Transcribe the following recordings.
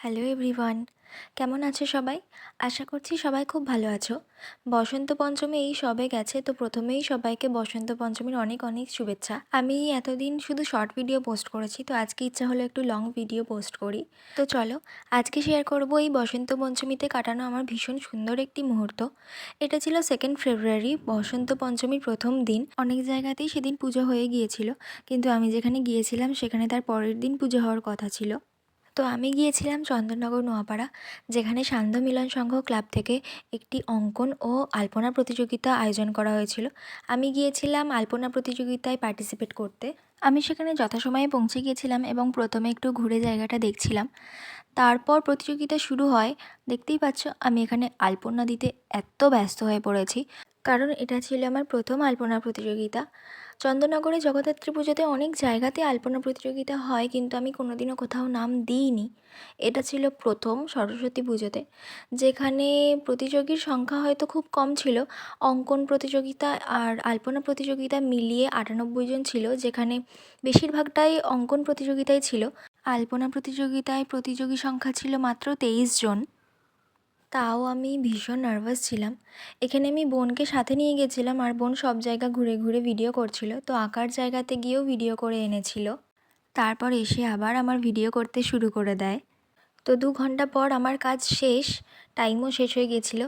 Hello everyone কেমন আছো সবাই? আশা করছি সবাই খুব ভালো আছো। বসন্ত পঞ্চমী এই সবে গেছে, তো প্রথমেই সবাইকে বসন্ত পঞ্চমীর অনেক অনেক শুভেচ্ছা। আমি এতদিন শুধু শর্ট ভিডিও পোস্ট করেছি, তো আজকে ইচ্ছা হলো একটু লং ভিডিও পোস্ট করি। তো চলো, আজকে শেয়ার করব এই বসন্ত পঞ্চমীতে কাটানো আমার ভীষণ সুন্দর একটি মুহূর্ত। এটা ছিল সেকেন্ড ফেব্রুয়ারি বসন্ত পঞ্চমীর প্রথম দিন। অনেক জায়গাতেই সেদিন পুজো হয়ে গিয়েছিল, কিন্তু আমি যেখানে গিয়েছিলাম, সেখানে তার পরের দিন পুজো হওয়ার কথা ছিল। তো আমি গিয়েছিলাম চন্দননগর নোয়াপাড়া, যেখানে সান্ধ্য মিলন সংঘ ক্লাব থেকে একটি অঙ্কন ও আলপনা প্রতিযোগিতা আয়োজন করা হয়েছিল। আমি গিয়েছিলাম আলপনা প্রতিযোগিতায় পার্টিসিপেট করতে। আমি সেখানে যথাসময়ে পৌঁছে গিয়েছিলাম এবং প্রথমে একটু ঘুরে জায়গাটা দেখছিলাম। তারপর প্রতিযোগিতা শুরু হয়। দেখতেই পাচ্ছ, আমি এখানে আলপনা দিতে এত ব্যস্ত হয়ে পড়েছি। কারণ এটা ছিল আমার প্রথম আলপনা প্রতিযোগিতা। চন্দননগরে জগদ্ধাত্রী পুজোতে অনেক জায়গাতে আলপনা প্রতিযোগিতা হয়, কিন্তু আমি কোনোদিনও কোথাও নাম দিইনি। এটা ছিল প্রথম সরস্বতী পুজোতে, যেখানে প্রতিযোগীর সংখ্যা হয়তো খুব কম ছিল। অঙ্কন প্রতিযোগিতা আর আলপনা প্রতিযোগিতা মিলিয়ে আটানব্বই জন ছিল, যেখানে বেশিরভাগটাই অঙ্কন প্রতিযোগিতাই ছিল। আলপনা প্রতিযোগিতায় প্রতিযোগী সংখ্যা ছিল মাত্র তেইশ জন। তাও আমি ভীষণ নার্ভাস ছিলাম। এখানে আমি বোনকে সাথে নিয়ে গেছিলাম আর বোন সব জায়গা ঘুরে ঘুরে ভিডিও করছিল, তো আঁকার জায়গাতে গিয়েও ভিডিও করে এনেছিল। তারপর এসে আবার আমার ভিডিও করতে শুরু করে দেয়। তো দু ঘণ্টা পর আমার কাজ শেষ, টাইমও শেষ হয়ে গেছিল।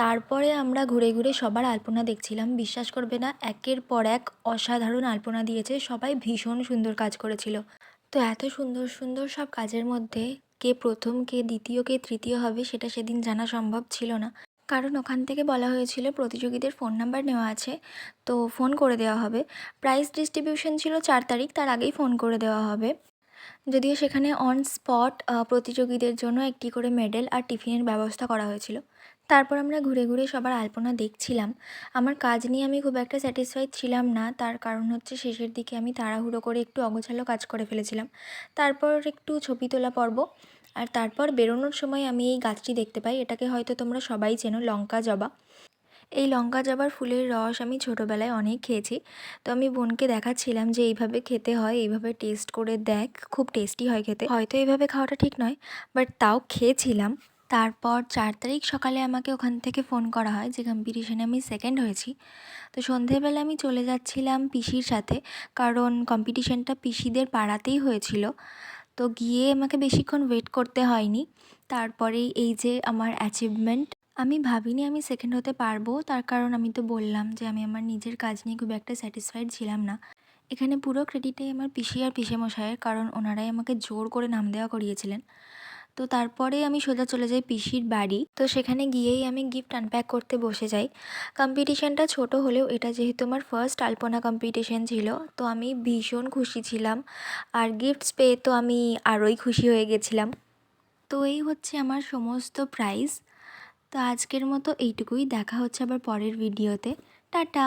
তারপরে আমরা ঘুরে ঘুরে সবার আলপনা দেখছিলাম। বিশ্বাস করবে না, একের পর এক অসাধারণ আলপনা দিয়েছে। সবাই ভীষণ সুন্দর কাজ করেছিল। তো এত সুন্দর সুন্দর সব কাজের মধ্যে কে প্রথম, কে দ্বিতীয়, কে তৃতীয় হবে সেটা সেদিন জানা সম্ভব ছিল না। কারণ ওখান থেকে বলা হয়েছিল প্রতিযোগীদের ফোন নাম্বার নেওয়া আছে, তো ফোন করে দেওয়া হবে। প্রাইস ডিস্ট্রিবিউশন ছিল চার তারিখ, তার আগেই ফোন করে দেওয়া হবে। যদিও সেখানে অন স্পট প্রতিযোগীদের জন্য একটি করে মেডেল আর টিফিনের ব্যবস্থা করা হয়েছিল। তারপর আমরা ঘুরে ঘুরে সবার আলপনা দেখছিলাম। আমার কাজ নিয়ে আমি খুব একটা স্যাটিসফাইড ছিলাম না। তার কারণ হচ্ছে শেষের দিকে আমি তাড়াহুড়ো করে একটু অগোছালো কাজ করে ফেলেছিলাম। তারপর একটু ছবি তোলা পর্ব আর তারপর বেরোনোর সময় আমি এই গাছটি দেখতে পাই। এটাকে হয়তো তোমরা সবাই চেনো, লঙ্কা জবা। এই লঙ্কা জবার ফুলের রস আমি ছোটোবেলায় অনেক খেয়েছি। তো আমি বোনকে দেখাচ্ছিলাম যে এইভাবে খেতে হয়, এইভাবে টেস্ট করে দেখ। খুব টেস্টি হয় খেতে। হয়তো এইভাবে খাওয়াটা ঠিক নয় বাট তাও খেয়েছিলাম। তারপর চার তারিখ সকালে আমাকে ওখান থেকে ফোন করা হয় যে কম্পিটিশানে আমি সেকেন্ড হয়েছি। তো সন্ধেবেলা আমি চলে যাচ্ছিলাম পিসির সাথে, কারণ কম্পিটিশনটা পিসিদের পাড়াতেই হয়েছিল। তো গিয়ে আমাকে বেশিক্ষণ ওয়েট করতে হয়নি। তারপরেই এই যে আমার অ্যাচিভমেন্ট আমি ভাবিনি আমি সেকেন্ড হতে পারব। তার কারণ আমি তো বললাম যে, আমি আমার নিজের কাজ নিয়ে খুব একটা স্যাটিসফাইড ছিলাম না। এখানে পুরো ক্রেডিটে আমার পিসি আর পিসেমশাইয়ের, কারণ ওনারাই আমাকে জোর করে নাম দেওয়া করিয়েছিলেন। তো তারপরে আমি সোজা চলে যাই পিসির বাড়ি। তো সেখানে গিয়েই আমি গিফট আনপ্যাক করতে বসে যাই। কম্পিটিশানটা ছোট হলেও এটা যেহেতু আমার ফার্স্ট আলপনা কম্পিটিশান ছিল, তো আমি ভীষণ খুশি ছিলাম। আর গিফটস পেয়ে তো আমি আরোই খুশি হয়ে গেছিলাম। তো এই হচ্ছে আমার সমস্ত প্রাইজ তো আজকের মতো এইটুকুই, দেখা হচ্ছে আবার পরের ভিডিওতে টাটা!